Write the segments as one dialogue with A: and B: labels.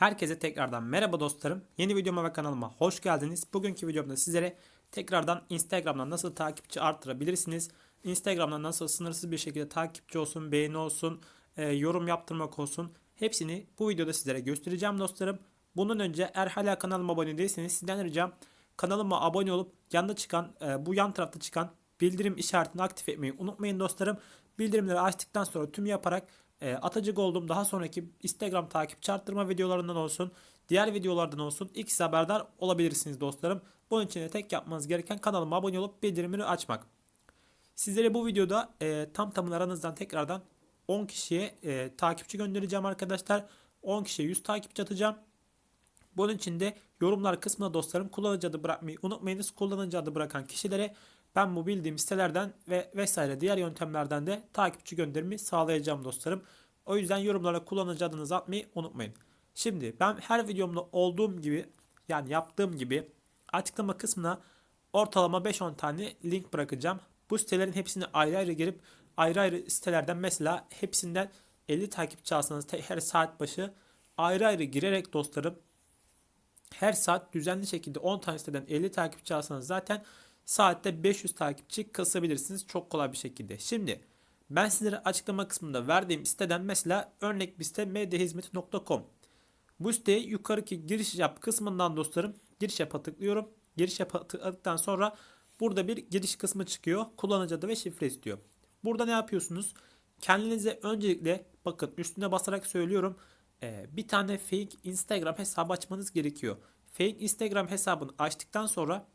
A: Herkese tekrardan merhaba dostlarım. Yeni videoma ve kanalıma hoş geldiniz. Bugünkü videomda sizlere tekrardan Instagram'dan nasıl takipçi arttırabilirsiniz? Instagram'dan nasıl sınırsız bir şekilde takipçi olsun, beğeni olsun, e, yorum yaptırmak olsun. Hepsini bu videoda sizlere göstereceğim dostlarım. Bunun önce eğer hala kanalıma abone değilseniz sizden ricam kanalıma abone olup yanında çıkan e, bu yan tarafta çıkan bildirim işaretini aktif etmeyi unutmayın dostlarım. Bildirimleri açtıktan sonra tüm yaparak e, atacık olduğum daha sonraki Instagram takipçi arttırma videolarından olsun, diğer videolardan olsun ilk haberdar olabilirsiniz dostlarım. Bunun için de tek yapmanız gereken kanalıma abone olup bildirimleri açmak. Sizlere bu videoda e, tam tamına aranızdan tekrardan 10 kişiye e, takipçi göndereceğim arkadaşlar. 10 kişiye 100 takipçi atacağım. Bunun için de yorumlar kısmına dostlarım kullanıcı adı bırakmayı unutmayınız. Kullanıcı adı bırakan kişilere ben bu bildiğim sitelerden ve vesaire diğer yöntemlerden de takipçi gönderimi sağlayacağım dostlarım. O yüzden yorumlara kullanıcı adınızı atmayı unutmayın. Şimdi ben her videomda olduğum gibi yani yaptığım gibi açıklama kısmına ortalama 5-10 tane link bırakacağım. Bu sitelerin hepsini ayrı ayrı girip ayrı ayrı sitelerden mesela hepsinden 50 takipçi alsanız her saat başı ayrı ayrı girerek dostlarım her saat düzenli şekilde 10 tane siteden 50 takipçi alsanız zaten saatte 500 takipçi kasabilirsiniz çok kolay bir şekilde. Şimdi ben sizlere açıklama kısmında verdiğim siteden mesela örnek bir site medyahizmeti.com. Bu siteye yukarıki giriş yap kısmından dostlarım giriş yapa tıklıyorum. Giriş yapa tıkladıktan sonra burada bir giriş kısmı çıkıyor. Kullanıcı adı ve şifre istiyor. Burada ne yapıyorsunuz? Kendinize öncelikle bakın üstüne basarak söylüyorum. Ee, bir tane fake Instagram hesabı açmanız gerekiyor. Fake Instagram hesabını açtıktan sonra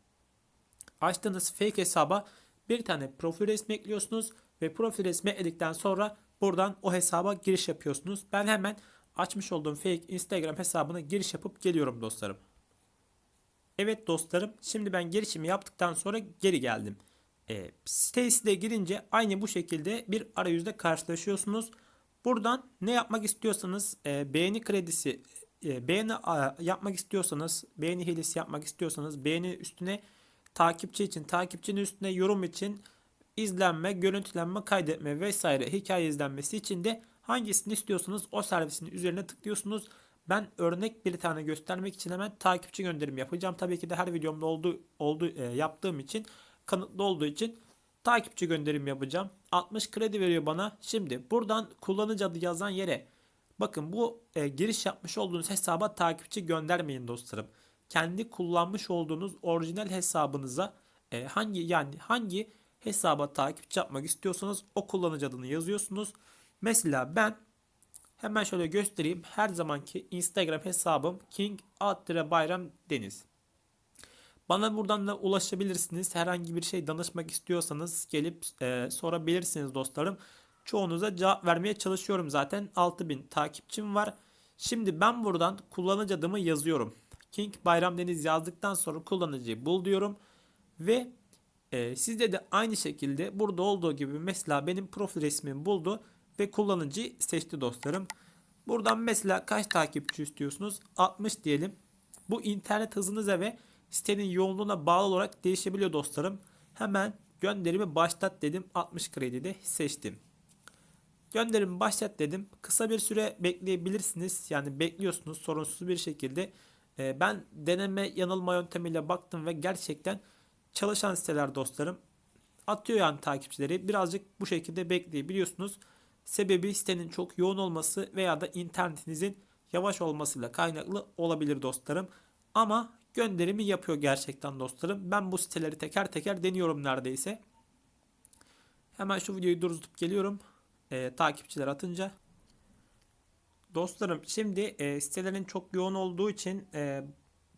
A: açtığınız fake hesaba bir tane profil resmi ekliyorsunuz ve profil resmi ekledikten sonra buradan o hesaba giriş yapıyorsunuz. Ben hemen açmış olduğum fake Instagram hesabına giriş yapıp geliyorum dostlarım. Evet dostlarım şimdi ben girişimi yaptıktan sonra geri geldim. E, sitesine girince aynı bu şekilde bir arayüzde karşılaşıyorsunuz. Buradan ne yapmak istiyorsanız e, beğeni kredisi e, beğeni yapmak istiyorsanız beğeni hilesi yapmak istiyorsanız beğeni üstüne takipçi için takipçinin üstüne yorum için izlenme, görüntülenme, kaydetme vesaire hikaye izlenmesi için de hangisini istiyorsanız o servisin üzerine tıklıyorsunuz. Ben örnek bir tane göstermek için hemen takipçi gönderim yapacağım. Tabii ki de her videomda olduğu, olduğu e, yaptığım için kanıtlı olduğu için takipçi gönderim yapacağım. 60 kredi veriyor bana. Şimdi buradan kullanıcı adı yazan yere bakın bu e, giriş yapmış olduğunuz hesaba takipçi göndermeyin dostlarım. Kendi kullanmış olduğunuz orijinal hesabınıza e, hangi yani hangi hesaba takipçi yapmak istiyorsanız o kullanıcı adını yazıyorsunuz. Mesela ben hemen şöyle göstereyim. Her zamanki Instagram hesabım King Bayram Deniz. Bana buradan da ulaşabilirsiniz. Herhangi bir şey danışmak istiyorsanız gelip e, sorabilirsiniz dostlarım. Çoğunuza cevap vermeye çalışıyorum zaten. 6000 takipçim var. Şimdi ben buradan kullanıcı adımı yazıyorum. King Bayram Deniz yazdıktan sonra kullanıcıyı bul diyorum. Ve e, sizde de aynı şekilde burada olduğu gibi mesela benim profil resmimi buldu ve kullanıcıyı seçti dostlarım. Buradan mesela kaç takipçi istiyorsunuz? 60 diyelim. Bu internet hızınıza ve sitenin yoğunluğuna bağlı olarak değişebiliyor dostlarım. Hemen gönderimi başlat dedim. 60 kredi de seçtim. Gönderimi başlat dedim. Kısa bir süre bekleyebilirsiniz. Yani bekliyorsunuz sorunsuz bir şekilde. Ee, ben deneme yanılma yöntemiyle baktım ve gerçekten çalışan siteler dostlarım. Atıyor yani takipçileri. Birazcık bu şekilde bekleyebiliyorsunuz. Sebebi sitenin çok yoğun olması veya da internetinizin yavaş olmasıyla kaynaklı olabilir dostlarım. Ama gönderimi yapıyor gerçekten dostlarım. Ben bu siteleri teker teker deniyorum neredeyse. Hemen şu videoyu durdurup geliyorum. Ee, takipçiler atınca. Dostlarım şimdi e, sitelerin çok yoğun olduğu için e,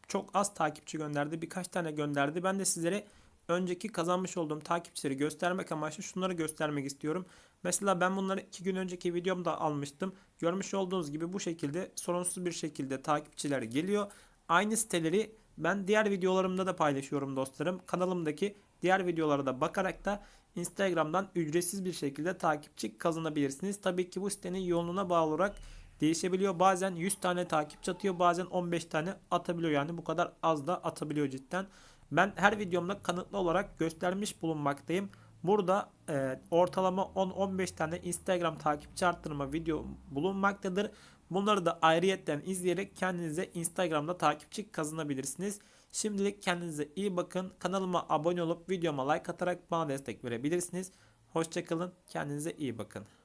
A: çok az takipçi gönderdi. Birkaç tane gönderdi. Ben de sizlere önceki kazanmış olduğum takipçileri göstermek amaçlı şunları göstermek istiyorum. Mesela ben bunları iki gün önceki videomda almıştım. Görmüş olduğunuz gibi bu şekilde sorunsuz bir şekilde takipçiler geliyor. Aynı siteleri ben diğer videolarımda da paylaşıyorum dostlarım. Kanalımdaki diğer videolara da bakarak da Instagram'dan ücretsiz bir şekilde takipçi kazanabilirsiniz. Tabii ki bu sitenin yoğunluğuna bağlı olarak değişebiliyor. Bazen 100 tane takipçi atıyor, bazen 15 tane atabiliyor. Yani bu kadar az da atabiliyor cidden. Ben her videomda kanıtlı olarak göstermiş bulunmaktayım. Burada e, ortalama 10-15 tane Instagram takipçi arttırma video bulunmaktadır. Bunları da ayrıyetten izleyerek kendinize Instagram'da takipçi kazanabilirsiniz. Şimdilik kendinize iyi bakın. Kanalıma abone olup videoma like atarak bana destek verebilirsiniz. Hoşçakalın. Kendinize iyi bakın.